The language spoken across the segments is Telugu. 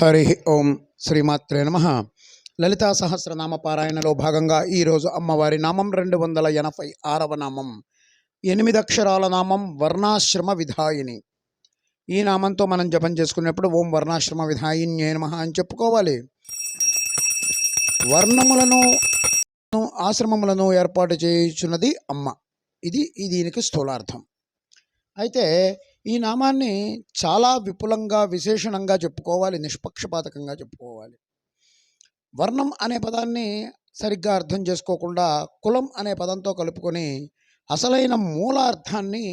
హరి ఓం శ్రీమాత్రే నమ. లలితా సహస్రనామ పారాయణలో భాగంగా ఈరోజు అమ్మవారి నామం రెండు వందల ఎనభై ఆరవ నామం. ఎనిమిది అక్షరాల నామం వర్ణాశ్రమ విధాయిని. ఈ నామంతో మనం జపం చేసుకునేప్పుడు ఓం వర్ణాశ్రమ విధాయిన్యే నమ అని చెప్పుకోవాలి. వర్ణములను ఆశ్రమములను ఏర్పాటు చేయుచున్నది అమ్మ. ఇది దీనికి స్థూలార్థం. అయితే ఈ నామాన్ని చాలా విపులంగా విశేషణంగా చెప్పుకోవాలి నిష్పక్షపాతకంగా చెప్పుకోవాలి. వర్ణం అనే పదాన్ని సరిగ్గా అర్థం చేసుకోకుండా కులం అనే పదంతో కలుపుకొని అసలైన మూలార్థాన్ని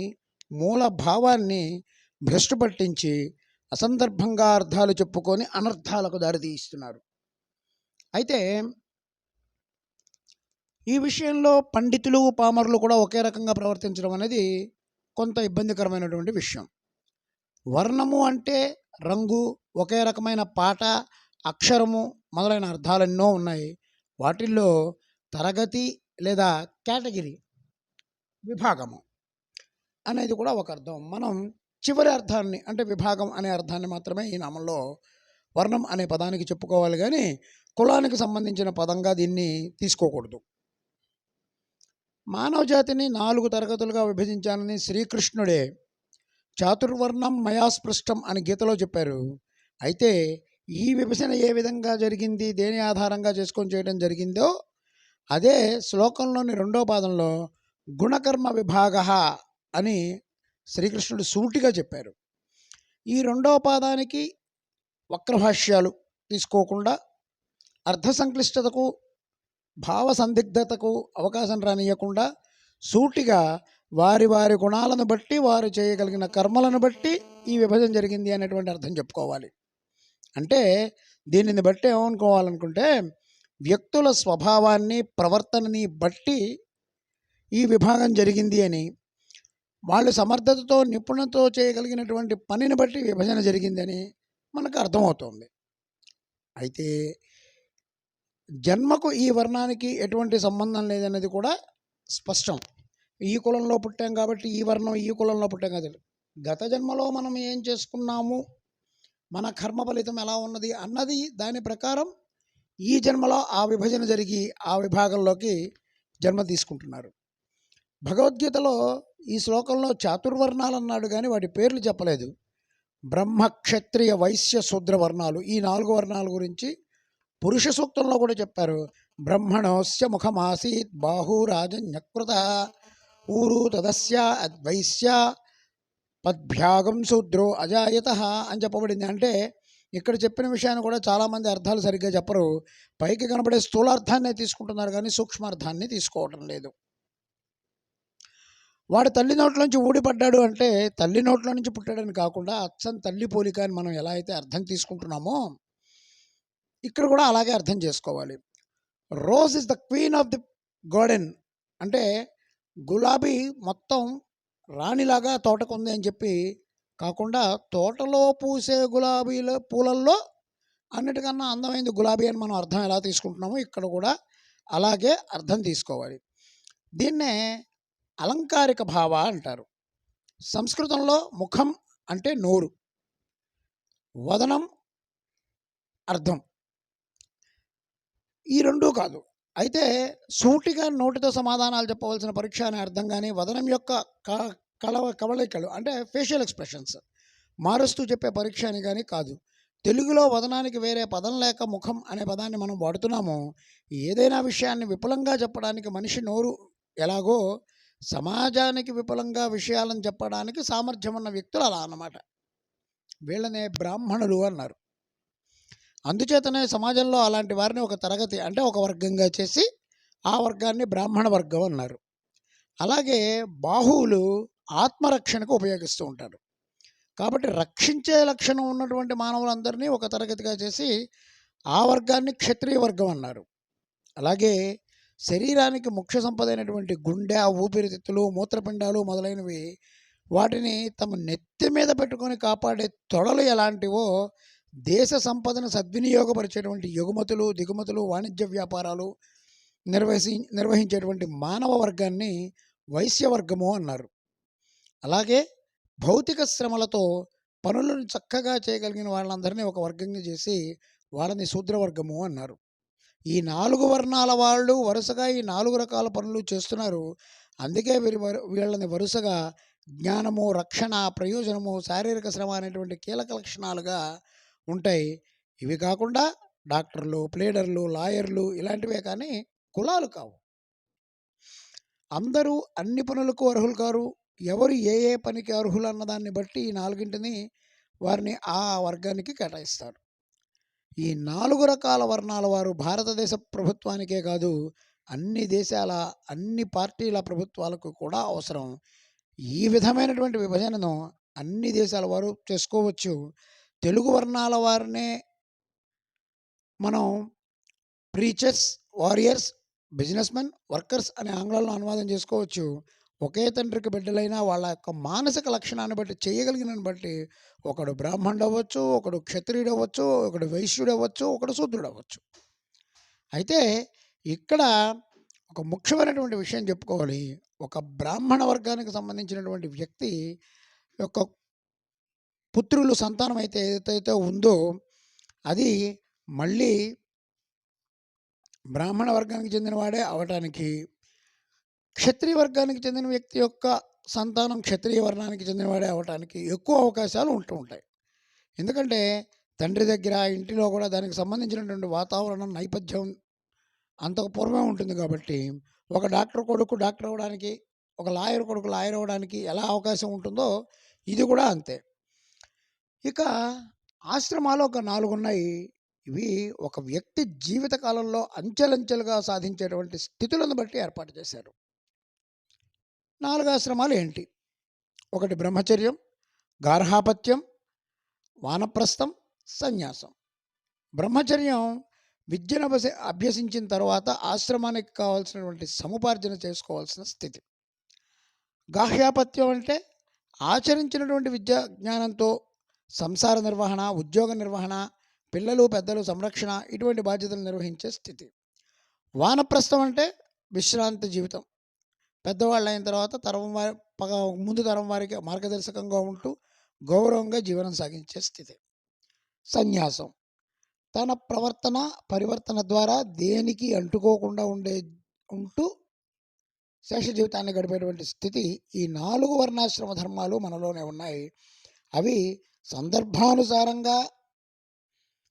మూల భావాన్ని భ్రష్టు పట్టించి అసందర్భంగా అర్థాలు చెప్పుకొని అనర్థాలకు దారితీస్తున్నారు అయితే ఈ విషయంలో పండితులు పామరులు కూడా ఒకే రకంగా ప్రవర్తించడం అనేది కొంత ఇబ్బందికరమైనటువంటి విషయం. వర్ణము అంటే రంగు ఒకే రకమైన పాట అక్షరము మొదలైన అర్థాలెన్నో ఉన్నాయి. వాటిల్లో తరగతి లేదా కేటగిరీ విభాగము అనేది కూడా ఒక అర్థం. మనం చివరి అర్థాన్ని అంటే విభాగం అనే అర్థాన్ని మాత్రమే ఈ నామంలో వర్ణం అనే పదానికి చెప్పుకోవాలి కానీ కులానికి సంబంధించిన పదంగా దీన్ని తీసుకోకూడదు. మానవ జాతిని నాలుగు తరగతులుగా విభజించాలని శ్రీకృష్ణుడే చాతుర్వర్ణం మయాస్పృష్టం అని గీతలో చెప్పారు. అయితే ఈ విభజన ఏ విధంగా జరిగింది? దేని ఆధారంగా చేసుకొని చేయడం జరిగిందో అదే శ్లోకంలోని రెండో పాదంలో గుణకర్మ విభాగ అని శ్రీకృష్ణుడు సూటిగా చెప్పారు. ఈ రెండో పాదానికి వక్రభాష్యాలు తీసుకోకుండా అర్థ సంక్లిష్టతకు భావ సందిగ్ధతకు అవకాశం రానియకుండా సూటిగా వారి వారి గుణాలను బట్టి వారు చేయగలిగిన కర్మలను బట్టి ఈ విభజన జరిగింది అనేటువంటి అర్థం చెప్పుకోవాలి. అంటే దీనిని బట్టి ఏమనుకోవాలనుకుంటే వ్యక్తుల స్వభావాన్ని ప్రవర్తనని బట్టి ఈ విభాగం జరిగింది అని వాళ్ళు సమర్థతతో నిపుణతో చేయగలిగినటువంటి పనిని బట్టి విభజన జరిగిందని మనకు అర్థమవుతుంది. అయితే జన్మకు ఈ వర్ణానికి ఎటువంటి సంబంధం లేదనేది కూడా స్పష్టం. ఈ కులంలో పుట్టాం కాబట్టి ఈ వర్ణం ఈ కులంలో పుట్టాం కదా. గత జన్మలో మనం ఏం చేసుకున్నాము? మన కర్మ ఫలితం ఎలా ఉన్నది? అన్నది దాని ప్రకారం ఈ జన్మలో ఆ విభజన జరిగి ఆ విభాగంలోకి జన్మ తీసుకుంటున్నారు. భగవద్గీతలో ఈ శ్లోకంలో చాతుర్వర్ణాలు అన్నాడు కానీ వాటి పేర్లు చెప్పలేదు. బ్రహ్మ క్షత్రియ వైశ్య శూద్ర వర్ణాలు ఈ నాలుగు వర్ణాల గురించి పురుష సూక్తంలో కూడా చెప్పారు. బ్రహ్మణోస్య ముఖమాసీత్ బాహురాజన్యకృత ఊరు తదస్య అద్వైశ్య పద్భ్యాగం శూద్రో అజాయత అని చెప్పబడింది. అంటే ఇక్కడ చెప్పిన విషయాన్ని కూడా చాలామంది అర్థాలు సరిగ్గా చెప్పరు. పైకి కనబడే స్థూలార్థాన్నే తీసుకుంటున్నారు కానీ సూక్ష్మార్థాన్ని తీసుకోవటం లేదు. వాడు తల్లి నోట్లోంచి ఊడిపడ్డాడు అంటే తల్లి నోట్లో నుంచి పుట్టాడని కాకుండా అచ్చం తల్లి పోలిక అని మనం ఎలా అయితే అర్థం తీసుకుంటున్నామో ఇక్కడ కూడా అలాగే అర్థం చేసుకోవాలి. Rose is the queen of the garden అంటే గులాబీ మొత్తం రాణిలాగా తోటకు ఉంది అని చెప్పి కాకుండా తోటలో పూసే గులాబీల పూలల్లో అన్నిటికన్నా అందమైంది గులాబీ అని మనం అర్థం ఎలా తీసుకుంటున్నామో ఇక్కడ కూడా అలాగే అర్థం తీసుకోవాలి. దీన్నే అలంకారిక భావ అంటారు. సంస్కృతంలో ముఖం అంటే నోరు. వదనం అర్థం. ఈ రెండూ కాదు. అయితే సూటిగా నోటితో సమాధానాలు చెప్పవలసిన పరీక్ష అనే అర్థం కానీ వదనం యొక్క క- కళ కవళికలు అంటే ఫేషియల్ ఎక్స్ప్రెషన్స్ మారుస్తూ చెప్పే పరీక్ష అని కానీ కాదు. తెలుగులో వదనానికి వేరే పదం లేక ముఖం అనే పదాన్ని మనం వాడుతున్నాము. ఏదైనా విషయాన్ని విపులంగా చెప్పడానికి మనిషి నోరు ఎలాగో సమాజానికి విపులంగా విషయాలను చెప్పడానికి సామర్థ్యం ఉన్న వ్యక్తులు అలా అన్నమాట. వీళ్ళనే బ్రాహ్మణులు అన్నారు. అందుచేతనే సమాజంలో అలాంటి వారిని ఒక తరగతి అంటే ఒక వర్గంగా చేసి ఆ వర్గాన్ని బ్రాహ్మణ వర్గం అన్నారు. అలాగే బాహువులు ఆత్మరక్షణకు ఉపయోగిస్తూ ఉంటారు. కాబట్టి రక్షించే లక్షణం ఉన్నటువంటి మానవులందరినీ ఒక తరగతిగా చేసి ఆ వర్గాన్ని క్షత్రియ వర్గం అన్నారు. అలాగే శరీరానికి ముఖ్య సంపద అయినటువంటి గుండె ఊపిరితిత్తులు మూత్రపిండాలు మొదలైనవి వాటిని తమ నెత్తి మీద పెట్టుకొని కాపాడే తొడలు ఎలాంటివో దేశ సంపదను సద్వినియోగపరిచేటువంటి ఎగుమతులు దిగుమతులు వాణిజ్య వ్యాపారాలు నిర్వహి నిర్వహించేటువంటి మానవ వర్గాన్ని వైశ్య వర్గము అన్నారు అలాగే భౌతిక శ్రమలతో పనులను చక్కగా చేయగలిగిన వాళ్ళందరినీ ఒక వర్గంగా చేసి వాళ్ళని శూద్రవర్గము అన్నారు. ఈ నాలుగు వర్ణాల వాళ్ళు వరుసగా ఈ నాలుగు రకాల పనులు చేస్తున్నారు. అందుకే వీరి వీళ్ళని వరుసగా జ్ఞానము, రక్షణ, ప్రయోజనము, శారీరక శ్రమ అనేటువంటి కీలక లక్షణాలుగా ఉంటాయి. ఇవి కాకుండా డాక్టర్లు, ప్లేడర్లు లాయర్లు ఇలాంటివే కానీ కులాలు కావు. అందరూ అన్ని పనులకు అర్హులు కారు. ఎవరు ఏ ఏ పనికి అర్హులు అన్నదాన్ని బట్టి ఈ నాలుగింటిని వారిని ఆ వర్గానికి కేటాయిస్తారు. ఈ నాలుగు రకాల వర్ణాల వారు భారతదేశ ప్రభుత్వానికే కాదు అన్ని దేశాల, అన్ని పార్టీల ప్రభుత్వాలకు కూడా అవసరం. ఈ విధమైనటువంటి విభజనను అన్ని దేశాల వారు చేసుకోవచ్చు. తెలుగు వర్ణాల వారినే మనం ప్రీచర్స్, వారియర్స్, బిజినెస్‌మెన్, వర్కర్స్ అనే ఆంగ్లంలో అనువాదం చేసుకోవచ్చు. ఒకే తండ్రికి బిడ్డలైన వాళ్ళ యొక్క మానసిక లక్షణాన్ని బట్టి, చేయగలిగిన బట్టి ఒకడు బ్రాహ్మణుడవ్వచ్చు, ఒకడు క్షత్రియుడు అవ్వచ్చు ఒకడు వైశ్యుడవ్వచ్చు, ఒకడు శూద్రుడవ్వచ్చు. అయితే ఇక్కడ ఒక ముఖ్యమైనటువంటి విషయం చెప్పుకోవాలి. ఒక బ్రాహ్మణ వర్గానికి సంబంధించినటువంటి వ్యక్తి యొక్క పుత్రులు సంతానం అయితే ఏదైతే ఉందో అది మళ్ళీ బ్రాహ్మణ వర్గానికి చెందినవాడే అవటానికి క్షత్రియ వర్గానికి చెందిన వ్యక్తి యొక్క సంతానం క్షత్రియ వర్ణానికి చెందినవాడే అవటానికి ఎక్కువ అవకాశాలు ఉంటూ ఉంటాయి. ఎందుకంటే తండ్రి దగ్గర, ఇంటిలో కూడా దానికి సంబంధించినటువంటి వాతావరణం, నేపథ్యం అంతకు పూర్వమే ఉంటుంది కాబట్టి ఒక డాక్టర్ కొడుకు డాక్టర్ అవ్వడానికి, ఒక లాయర్ కొడుకు లాయర్ అవ్వడానికి ఎలా అవకాశం ఉంటుందో ఇది కూడా అంతే. ఇక ఆశ్రమాలు ఒక నాలుగు ఉన్నాయి. ఇవి ఒక వ్యక్తి జీవితకాలంలో అంచెలంచెలుగా సాధించేటువంటి స్థితులను బట్టి ఏర్పాటు చేశారు. నాలుగు ఆశ్రమాలు ఏంటి? ఒకటి బ్రహ్మచర్యం, గార్హాపత్యం వానప్రస్థం, సన్యాసం. బ్రహ్మచర్యం విద్యను అభ్యసించిన తర్వాత ఆశ్రమానికి కావాల్సినటువంటి సముపార్జన చేసుకోవాల్సిన స్థితి. గాహ్యాపత్యం అంటే ఆచరించినటువంటి విద్యా జ్ఞానంతో సంసార నిర్వహణ, ఉద్యోగ నిర్వహణ, పిల్లలు, పెద్దలు సంరక్షణ ఇటువంటి బాధ్యతలు నిర్వహించే స్థితి. వానప్రస్థం అంటే విశ్రాంతి జీవితం. పెద్దవాళ్ళు అయిన తర్వాత తరం వారి ముందు తరం వారికి మార్గదర్శకంగా ఉంటూ గౌరవంగా జీవనం సాగించే స్థితి. సన్యాసం తన ప్రవర్తన, పరివర్తన ద్వారా దేనికి అంటుకోకుండా ఉండే ఉంటూ శేష జీవితాన్ని గడిపేటువంటి స్థితి ఈ నాలుగు వర్ణాశ్రమ ధర్మాలు మనలోనే ఉన్నాయి. అవి సందర్భానుసారంగా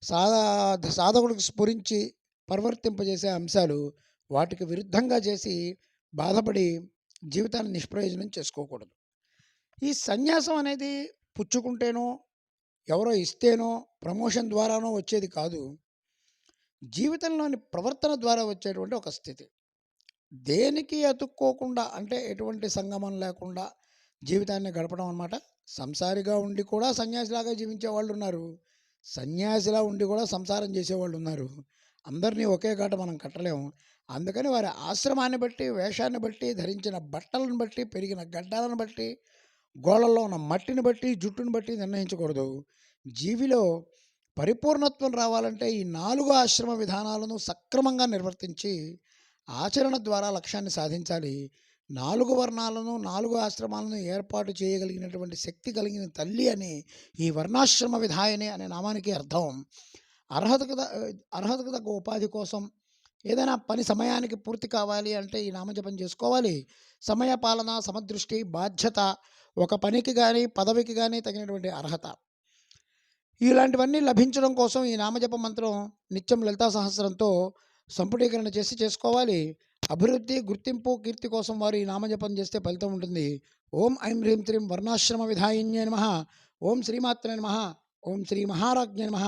సాధ సాధకుడికి స్ఫురించి పరివర్తింపజేసే అంశాలు. వాటికి విరుద్ధంగా చేసి బాధపడి జీవితాన్ని నిష్ప్రయోజనం చేసుకోకూడదు. ఈ సన్యాసం అనేది పుచ్చుకుంటేనో, ఎవరో ఇస్తేనో, ప్రమోషన్ ద్వారానో వచ్చేది కాదు. జీవితంలోని ప్రవర్తన ద్వారా వచ్చేటువంటి ఒక స్థితి. దేనికి అతుక్కోకుండా అంటే ఎటువంటి సంగమం లేకుండా జీవితాన్ని గడపడం అనమాట సంసారిగా ఉండి కూడా సన్యాసిలాగా జీవించే వాళ్ళు ఉన్నారు సన్యాసిలా ఉండి కూడా సంసారం చేసేవాళ్ళున్నారు. అందరిని ఒకే గాట మనం కట్టలేము. అందుకని వారి ఆశ్రమాన్ని బట్టి, వేషాన్ని బట్టి, ధరించిన బట్టలను బట్టి, పెరిగిన గడ్డాలను బట్టి, గోళల్లో ఉన్న మట్టిని బట్టి, జుట్టును బట్టి నిర్ణయించకూడదు. జీవిలో పరిపూర్ణత్వం రావాలంటే ఈ నాలుగు ఆశ్రమ విధానాలను సక్రమంగా నిర్వర్తించి ఆచరణ ద్వారా లక్ష్యాన్ని సాధించాలి. నాలుగు వర్ణాలను, నాలుగు ఆశ్రమాలను ఏర్పాటు చేయగలిగినటువంటి శక్తి కలిగిన తల్లి అని ఈ వర్ణాశ్రమ విధాయని అనే నామానికి అర్థం. అర్హతకు ద అర్హతకు తగ్గ ఉపాధి కోసం ఏదైనా పని సమయానికి పూర్తి కావాలి అంటే ఈ నామజపం చేసుకోవాలి. సమయ పాలన, సమదృష్టి, బాధ్యత ఒక పనికి కానీ పదవికి కానీ తగినటువంటి అర్హత. ఇలాంటివన్నీ లభించడం కోసం ఈ నామజప మంత్రం నిత్యం లలితా సహస్రంతో సంపుటీకరణ చేసి చేసుకోవాలి. అభివృద్ధి, గుర్తింపు, కీర్తి కోసం వారు ఈ నామజపం చేస్తే ఫలితం ఉంటుంది. ఓం ఐం హ్రీం త్రీం వర్ణాశ్రమ విధాయిన్యై నమ ఓం శ్రీమాత్రే నమ ఓం శ్రీ మహారాజ్ఞ నమ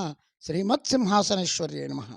శ్రీమత్సింహాసనేశ్వర్యై నమః.